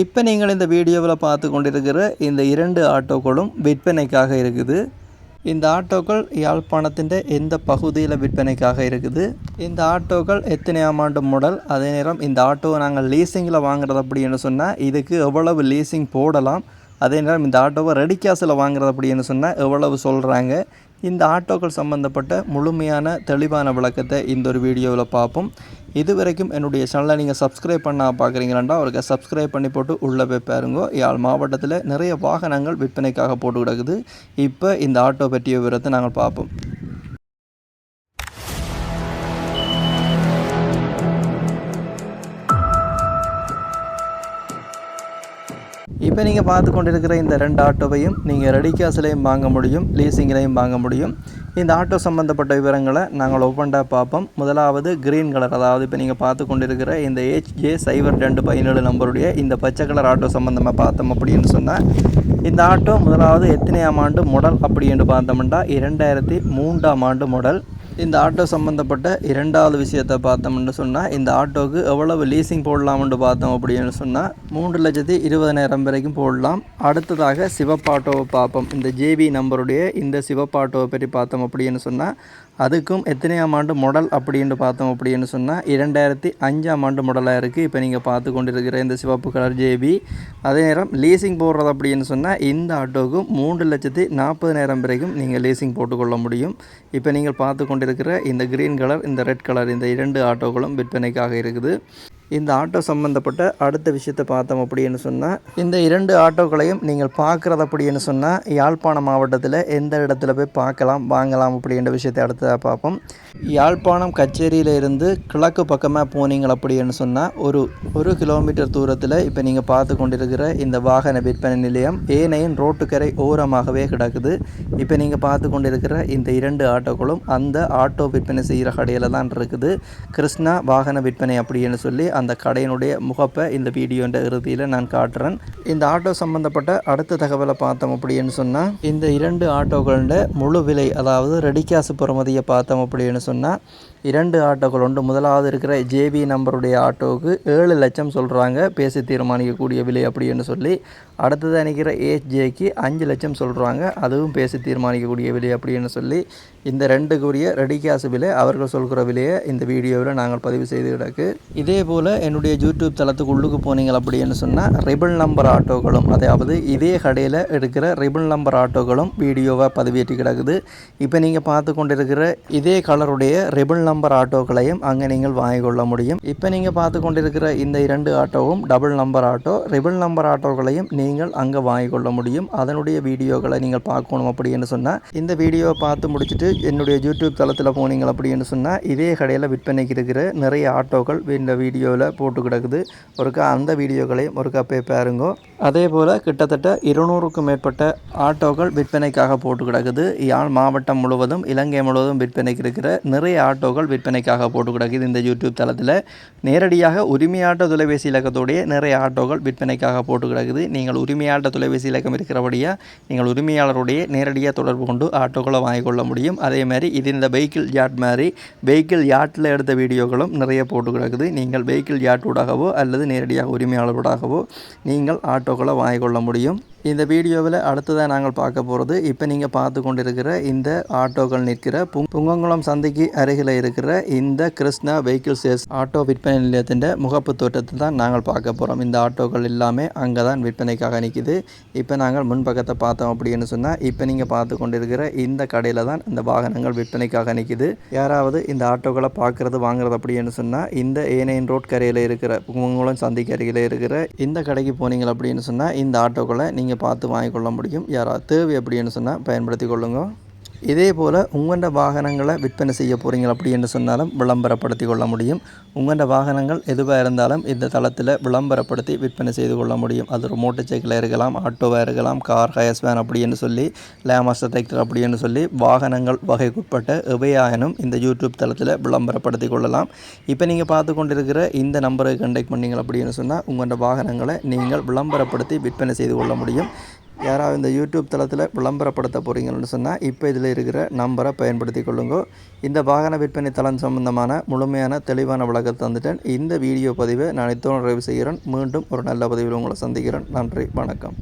இப்போ நீங்கள் இந்த வீடியோவில் பார்த்து கொண்டிருக்கிற இந்த இரண்டு ஆட்டோக்களும் விற்பனைக்காக இருக்குது. இந்த ஆட்டோக்கள் யாழ்ப்பாணத்தின் எந்த பகுதியில் விற்பனைக்காக இருக்குது? இந்த ஆட்டோக்கள் எத்தனையாம் ஆண்டு மாடல் அதே நேரம் இந்த ஆட்டோவை நாங்கள் லீசிங்கில் வாங்குறது அப்படின்னு சொன்னால் இதுக்கு எவ்வளவு லீசிங் போடலாம்? அதே நேரம் இந்த ஆட்டோவை ரெடி கேஸில் வாங்குறது அப்படின்னு சொன்னால் எவ்வளவு சொல்கிறாங்க இந்த ஆட்டோக்கள் சம்மந்தப்பட்ட முழுமையான தெளிவான விளக்கத்தை இந்த ஒரு வீடியோவில் பார்ப்போம். இது வரைக்கும் என்னுடைய சேனலை நீங்கள் சப்ஸ்கிரைப் பண்ணால் பார்க்குறீங்களாண்டா அவருக்கு சப்ஸ்கிரைப் பண்ணி போட்டு உள்ளே போய் பாருங்க. யாழ் மாவட்டத்தில் நிறைய வாகனங்கள் விற்பனைக்காக போட்டு கிடக்குது. இப்போ இந்த ஆட்டோ பற்றிய விவரத்தை நாங்கள் பார்ப்போம். இப்போ நீங்கள் பார்த்து கொண்டிருக்கிற இந்த ரெண்டு ஆட்டோவையும் நீங்கள் ரெடி கேஸ்லையும் வாங்க முடியும் லீசிங்லேயும் வாங்க முடியும். இந்த ஆட்டோ சம்மந்தப்பட்ட விவரங்களை நாங்கள் ஒவ்வொன்றாக பார்ப்போம். முதலாவது க்ரீன் கலர் அதாவது இப்போ நீங்கள் பார்த்து கொண்டிருக்கிற இந்த ஹெச்ஜே சைபர் ரெண்டு பதினேழு நம்பருடைய இந்த பச்சை கலர் ஆட்டோ சம்மந்தமாக பார்த்தோம் அப்படின்னு சொன்னால் இந்த ஆட்டோ முதலாவது எத்தனையாம் ஆண்டு மாடல் அப்படின்னு பார்த்தோம்னா இரண்டாயிரத்தி மூன்றாம் ஆண்டு மாடல் இந்த ஆட்டோ சம்மந்தப்பட்ட இரண்டாவது விஷயத்தை பார்த்தோம்னு சொன்னால் இந்த ஆட்டோவுக்கு எவ்வளவு லீசிங் போடலாம்னு பார்த்தோம் அப்படின்னு சொன்னால் மூன்று லட்சத்தி இருபதனாயிரம் வரைக்கும் போடலாம். அடுத்ததாக சிவப்பாட்டோவை பார்ப்போம். இந்த ஜேபி நம்பருடைய இந்த சிவப்பாட்டோவை பற்றி பார்த்தோம் அப்படின்னு சொன்னால் அதுக்கும் எத்தனையாம் ஆண்டு மாடல் அப்படின்னு பார்த்தோம் அப்படின்னு சொன்னால் இரண்டாயிரத்தி அஞ்சாம் ஆண்டு மாடலாக இருக்குது இப்போ நீங்கள் பார்த்து கொண்டிருக்கிற இந்த சிவப்பு கலர் ஜேபி அதே நேரம் லீசிங் போடுறது அப்படின்னு சொன்னால் இந்த ஆட்டோவுக்கும் மூன்று லட்சத்தி நாற்பதுனாயிரம் வரைக்கும் நீங்கள் லீசிங் போட்டுக்கொள்ள முடியும். இப்போ நீங்கள் பார்த்து கொண்டிருக்கிற இந்த க்ரீன் கலர் இந்த ரெட் கலர் இந்த இரண்டு ஆட்டோக்களும் விற்பனைக்காக இருக்குது. இந்த ஆட்டோ சம்மந்தப்பட்ட அடுத்த விஷயத்தை பார்த்தோம் அப்படின்னு சொன்னால் இந்த இரண்டு ஆட்டோக்களையும் நீங்கள் பார்க்குறது அப்படின்னு சொன்னால் யாழ்ப்பாணம் மாவட்டத்தில் எந்த இடத்துல போய் பார்க்கலாம் வாங்கலாம் அப்படின்ற விஷயத்தை அடுத்ததாக பார்ப்போம். யாழ்ப்பாணம் கச்சேரியில் இருந்து கிழக்கு பக்கமாக போனீங்க அப்படின்னு சொன்னால் ஒரு ஒரு கிலோமீட்டர் தூரத்தில் இப்போ நீங்கள் பார்த்து கொண்டிருக்கிற இந்த வாகன விற்பனை நிலையம் ஏனையின் ரோட்டுக்கரை ஓரமாகவே கிடக்குது. இப்போ நீங்கள் பார்த்து கொண்டிருக்கிற இந்த இரண்டு ஆட்டோக்களும் அந்த ஆட்டோ விற்பனை செய்கிற கடையில் தான் இருக்குது. கிருஷ்ணா வாகன விற்பனை அப்படின்னு சொல்லி அந்த கடையினுடைய முகப்பை இந்த வீடியோன்ற இறுதியில் நான் காட்டுறேன். இந்த ஆட்டோ சம்மந்தப்பட்ட அடுத்த தகவலை பார்த்தோம் அப்படின்னு சொன்னால் இந்த இரண்டு ஆட்டோகளோட முழு விலை அதாவது ரெடிகாசு கேஸ் புறமதியை பார்த்தோம் அப்படின்னு சொன்னால் இரண்டு ஆட்டோக்கள் உண்டு. முதலாவது இருக்கிற ஜேபி நம்பருடைய ஆட்டோவுக்கு ஏழு லட்சம் சொல்கிறாங்க பேசி தீர்மானிக்கக்கூடிய விலை அப்படின்னு சொல்லி அடுத்தது நினைக்கிற ஏஜேக்கு அஞ்சு லட்சம் சொல்கிறாங்க அதுவும் பேசி தீர்மானிக்கக்கூடிய விலை அப்படின்னு சொல்லி இந்த ரெண்டுக்குரிய ரெடி கேஸ் விலை அவர்கள் சொல்கிற விலையை இந்த வீடியோவில் நாங்கள் பதிவு செய்து கிடக்கு. இதே போல் என்னுடைய யூடியூப் தளத்துக்கு உள்ளுக்கு போனீங்க அப்படின்னு சொன்னால் ரிபிள் நம்பர் ஆட்டோக்களும் அதாவது இதே கடையில் எடுக்கிற ரிபிள் நம்பர் ஆட்டோக்களும் வீடியோவாக பதிவேற்றி கிடக்குது. இப்போ நீங்கள் பார்த்து கொண்டிருக்கிற இதே கலருடைய ரிபிள் நம்பர் ஆட்டோக்களையும் அங்கே நீங்கள் வாங்கிக் கொள்ள முடியும். இப்போ நீங்கள் பார்த்து கொண்டிருக்கிற இந்த இரண்டு ஆட்டோவும் double number auto triple number ஆட்டோக்களையும் நீங்கள் அங்கே வாங்கிக் கொள்ள முடியும். அதனுடைய வீடியோக்களை நீங்கள் பார்க்கணும் அப்படின்னு சொன்னால் இந்த வீடியோவை பார்த்து முடிச்சுட்டு என்னுடைய யூடியூப் தளத்தில் போனீங்க அப்படின்னு சொன்னால் இதே கடையில் விற்பனைக்கு இருக்கிற நிறைய ஆட்டோக்கள் இந்த வீடியோ வீடியோவில் போட்டு கிடக்குது. ஒருக்கா அந்த வீடியோக்களையும் ஒருக்கா போய் பாருங்கோ. அதே போல் கிட்டத்தட்ட இருநூறுக்கும் மேற்பட்ட ஆட்டோக்கள் விற்பனைக்காக போட்டு கிடக்குது. யாழ் மாவட்டம் முழுவதும் இலங்கை முழுவதும் விற்பனைக்கு இருக்கிற நிறைய ஆட்டோக்கள் விற்பனைக்காக போட்டு கிடக்குது இந்த யூடியூப் தளத்தில். நேரடியாக உரிமையாட்ட தொலைபேசி இலக்கத்தோடைய நிறைய ஆட்டோக்கள் விற்பனைக்காக போட்டு கிடக்குது. நீங்கள் உரிமையாட்ட தொலைபேசி இலக்கம் இருக்கிறபடியாக நீங்கள் உரிமையாளருடைய நேரடியாக தொடர்பு கொண்டு ஆட்டோக்களை வாங்கிக்கொள்ள முடியும். அதே மாதிரி இது இந்த வெஹிக்கிள் யாட் மாதிரி வெஹிக்கிள் யாட்டில் எடுத்த வீடியோக்களும் நிறைய போட்டு கிடக்குது. நீங்கள் வெஹிக்கிள் யாட்டூடாகவோ அல்லது நேரடியாக உரிமையாளர்களாகவோ நீங்கள் ஆட்டோக்களை வாங்கிக்கொள்ள முடியும். இந்த வீடியோவில் அடுத்ததாக நாங்கள் பார்க்க போகிறது இப்போ நீங்கள் பார்த்து கொண்டிருக்கிற இந்த ஆட்டோக்கள் நிற்கிற புங் புங்கங்குளம் சந்தைக்கு அருகில் இருக்கிற இந்த கிருஷ்ணா வெஹிக்கிள் சேல்ஸ் ஆட்டோ விற்பனை நிலையத்தின் முகப்பு தோட்டத்தை தான் நாங்கள் பார்க்க போகிறோம். இந்த ஆட்டோக்கள் எல்லாமே அங்கே தான் விற்பனைக்காக நிற்கிது. இப்போ நாங்கள் முன்பக்கத்தை பார்த்தோம் அப்படின்னு சொன்னால் இப்போ நீங்கள் பார்த்து கொண்டிருக்கிற இந்த கடையில் தான் இந்த வாகனங்கள் விற்பனைக்காக நிற்கிது. யாராவது இந்த ஆட்டோக்களை பார்க்குறது வாங்குறது அப்படின்னு சொன்னால் இந்த ஏனையின் ரோட் கரையில் இருக்கிற புங்கங்குளம் சந்தைக்கு அருகில் இருக்கிற இந்த கடைக்கு போனீங்க அப்படின்னு சொன்னால் இந்த ஆட்டோக்களை நீங்கள் நீங்கள் பார்த்து வாங்கிக்கொள்ள முடியும். யாராவது தேவை அப்படின்னு சொன்னால் பயன்படுத்தி கொள்ளுங்க. இதே போல் உங்களோட வாகனங்களை விற்பனை செய்ய போகிறீங்க அப்படின்னு சொன்னாலும் விளம்பரப்படுத்தி கொள்ள முடியும். உங்களோட வாகனங்கள் எதுவாக இருந்தாலும் இந்த தளத்தில் விளம்பரப்படுத்தி விற்பனை செய்து கொள்ள முடியும். அது ஒரு மோட்டர் சைக்கிளாக இருக்கலாம் ஆட்டோவாக இருக்கலாம் கார் ஹயஸ் வேன் அப்படின்னு சொல்லி லேமாஸ்டர் டிராக்டர் அப்படின்னு சொல்லி வாகனங்கள் வகைக்குட்பட்ட எவையாயினும் இந்த யூடியூப் தளத்தில் விளம்பரப்படுத்தி கொள்ளலாம். இப்போ நீங்கள் பார்த்து கொண்டிருக்கிற இந்த நம்பரை கண்டெக்ட் பண்ணீங்க அப்படின்னு சொன்னால் உங்களோட வாகனங்களை நீங்கள் விளம்பரப்படுத்தி விற்பனை செய்து கொள்ள முடியும். யாராவது இந்த யூடியூப் தளத்தில் விளம்பரப்படுத்த போகிறீங்கன்னு சொன்னால் இப்போ இதில் இருக்கிற நம்பரை பயன்படுத்தி கொள்ளுங்க. இந்த வாகன விற்பனை தளம் சம்பந்தமான முழுமையான தெளிவான விளக்கத்தை தந்துட்டேன். இந்த வீடியோ பதிவை நான் இத்தோடு நிறைவு செய்கிறேன். மீண்டும் ஒரு நல்ல பதிவில் உங்களை சந்திக்கிறேன். நன்றி. வணக்கம்.